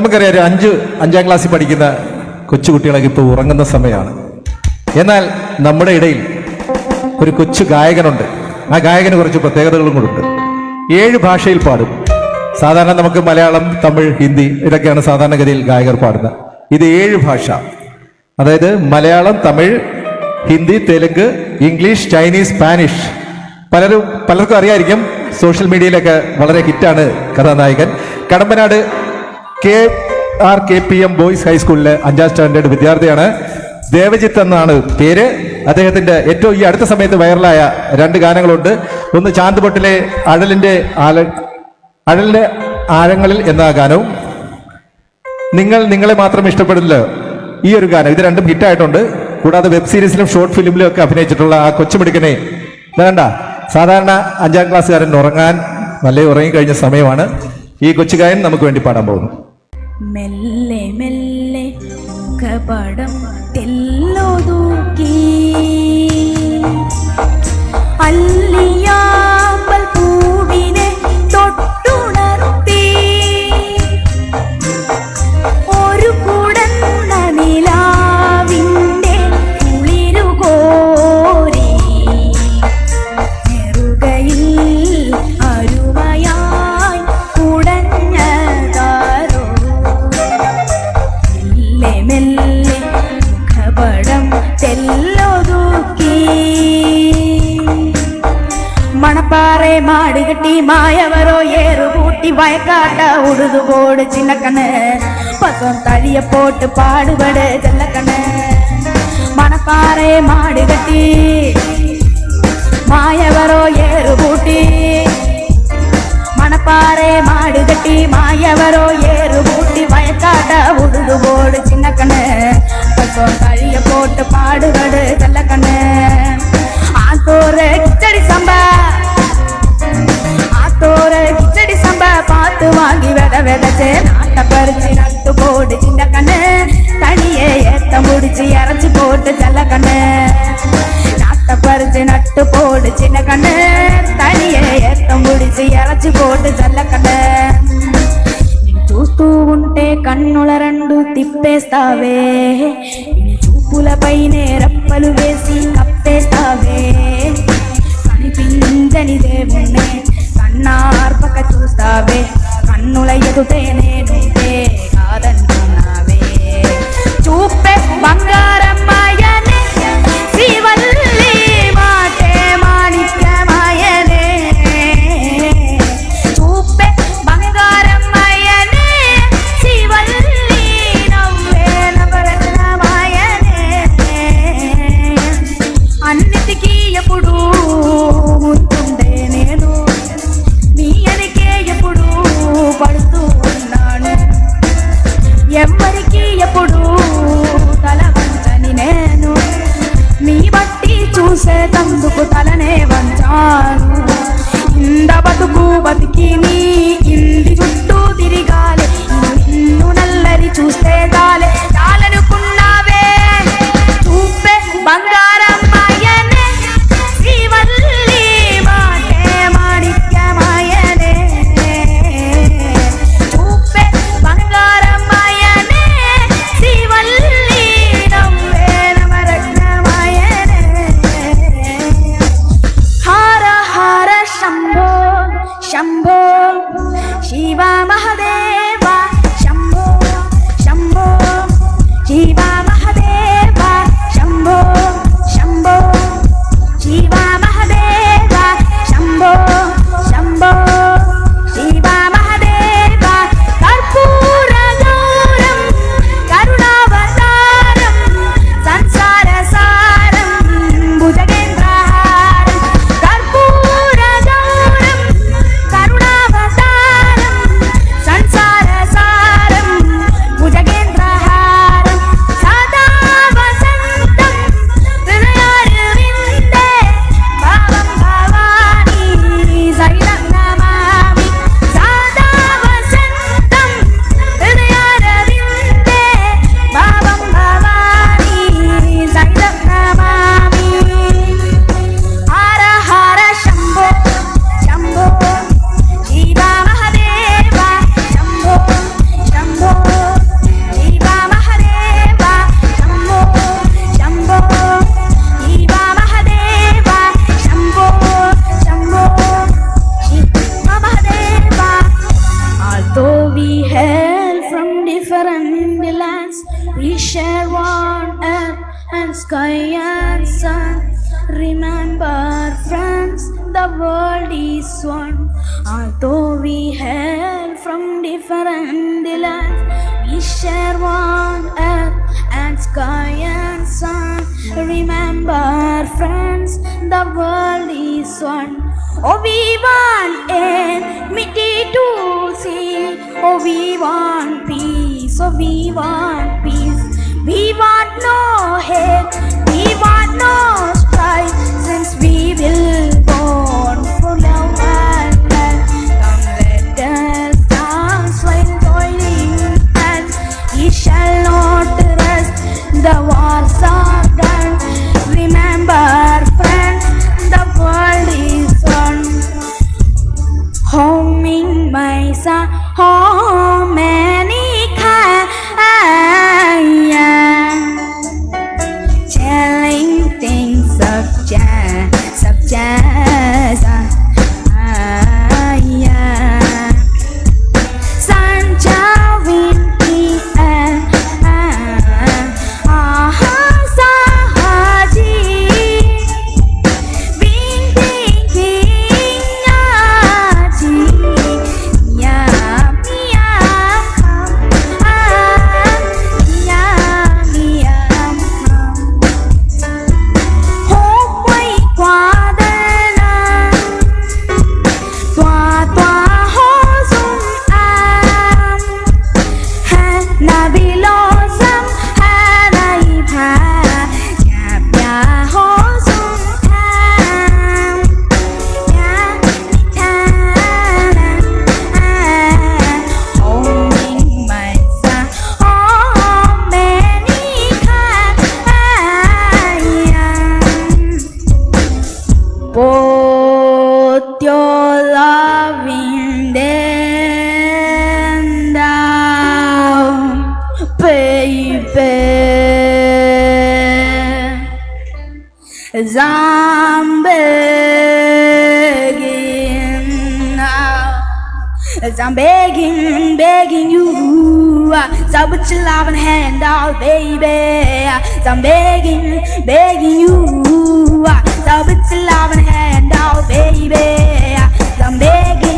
നമുക്കറിയാം ഒരു അഞ്ച് അഞ്ചാം ക്ലാസ്സിൽ പഠിക്കുന്ന കൊച്ചുകുട്ടികളൊക്കെ ഇപ്പോൾ ഉറങ്ങുന്ന സമയമാണ്. എന്നാൽ നമ്മുടെ ഇടയിൽ ഒരു കൊച്ചു ഗായകനുണ്ട്. ആ ഗായകന് കുറച്ച് പ്രത്യേകതകളും ഉണ്ട്. ഏഴ് ഭാഷയിൽ പാടും. സാധാരണ നമുക്ക് മലയാളം തമിഴ് ഹിന്ദി ഇതൊക്കെയാണ് സാധാരണഗതിയിൽ ഗായകർ പാടുന്നത്. ഇത് ഏഴ് ഭാഷ. അതായത് Malayalam Tamil Hindi Telugu English Chinese Spanish. പലരും പലർക്കും അറിയായിരിക്കും സോഷ്യൽ മീഡിയയിലൊക്കെ വളരെ ഹിറ്റാണ് കഥാനായകൻ. Kadampanad K R K P M boys ഹൈസ്കൂളിലെ അഞ്ചാം സ്റ്റാൻഡേർഡ് വിദ്യാർത്ഥിയാണ് ദേവജിത്ത് എന്നാണ് പേര്. അദ്ദേഹത്തിന്റെ ഏറ്റവും ഈ അടുത്ത സമയത്ത് വൈറലായ രണ്ട് ഗാനങ്ങളുണ്ട്. ഒന്ന് ചാന്തുപൊട്ടിലെ അഴലിന്റെ ആല അഴലിന്റെ ആഴങ്ങളിൽ എന്ന ഗാനവും നിങ്ങൾ നിങ്ങളെ മാത്രം ഇഷ്ടപ്പെടില്ല ഈ ഒരു ഗാനം. ഇത് രണ്ടും ഹിറ്റായിട്ടുണ്ട്. കൂടാതെ വെബ് സീരീസിലും ഷോർട്ട് ഫിലിമിലും ഒക്കെ അഭിനയിച്ചിട്ടുള്ള ആ കൊച്ചുമിടുക്കനെ വേണ്ട സാധാരണ അഞ്ചാം ക്ലാസ്സുകാരൻ ഉറങ്ങാൻ നല്ല ഉറങ്ങി കഴിഞ്ഞ സമയമാണ്. ഈ കൊച്ചുകായൻ നമുക്ക് വേണ്ടി പാടാൻ പോകുന്നു. മെല്ലെ മെല്ലെ മുഖപടം തെല്ലോ തൂക്കി. അല്ലിയാമ്പൽ ನೆಲ್ಲಿ ಕಬಡಂ ತೆಲ್ಲೋದೂಕಿ மணப்பாறை மாடு கட்டி மாயவரோ ஏறு ஊட்டி வயக்காட்ட உடுது போடு சின்ன கண்ணு. பசம் தழிய போட்டு பாடுபடு செல்ல கண்ணு. மணப்பாறை மாடு கட்டி மாயவரோ ஏறு ஊட்டி மணப்பாறை மாடு கட்டி மாயவரோ ஏறு ஊட்டி காட்ட உடுது போடு சின்ன கண்ணு. பக்கோ கழிய போட்டு பாடுபடு செல்ல கண்ணு. ஆத்தோர கிச்சடி சம்பா. ஆத்தோர கிச்சடி சம்பா. பார்த்து வாங்கி வித விதச்சு நாட்டை பறிச்சு நட்டு போடு சின்ன கண்ணு. தனியே ஏத்த முடிச்சு இறச்சி போட்டு செல்ல கண்ணு. நாட்டை பறிச்சு நட்டு போடு சின்ன கண்ணு. தனியே ஏத்த முடிச்சு இறச்சி போட்டு செல்ல கண்ணு. చూస్తూ ఉంటే కన్నుల రెండు తిప్పేస్తావే. చూపులపైనే రప్పలు వేసి కప్పేస్తావే. కనిపించని దేవుణ్ణే కన్నార్పక చూస్తావే. కన్నుల ఎదుటే నేనుంటే కాదంటున్నావే చూపే బంగారు the world is one. Although we hail from different lands, we share one earth and sky and sun. Remember, friends, the world is one. Oh, we want enmity to see. Oh, we want peace. Oh, we want peace. We want no hate. We want no strife. Since we will loving then down, baby. As I'm begging now, as I'm begging, begging you, so put your loving hand out, baby. As I'm begging, begging you, so put your loving hand out, baby negue.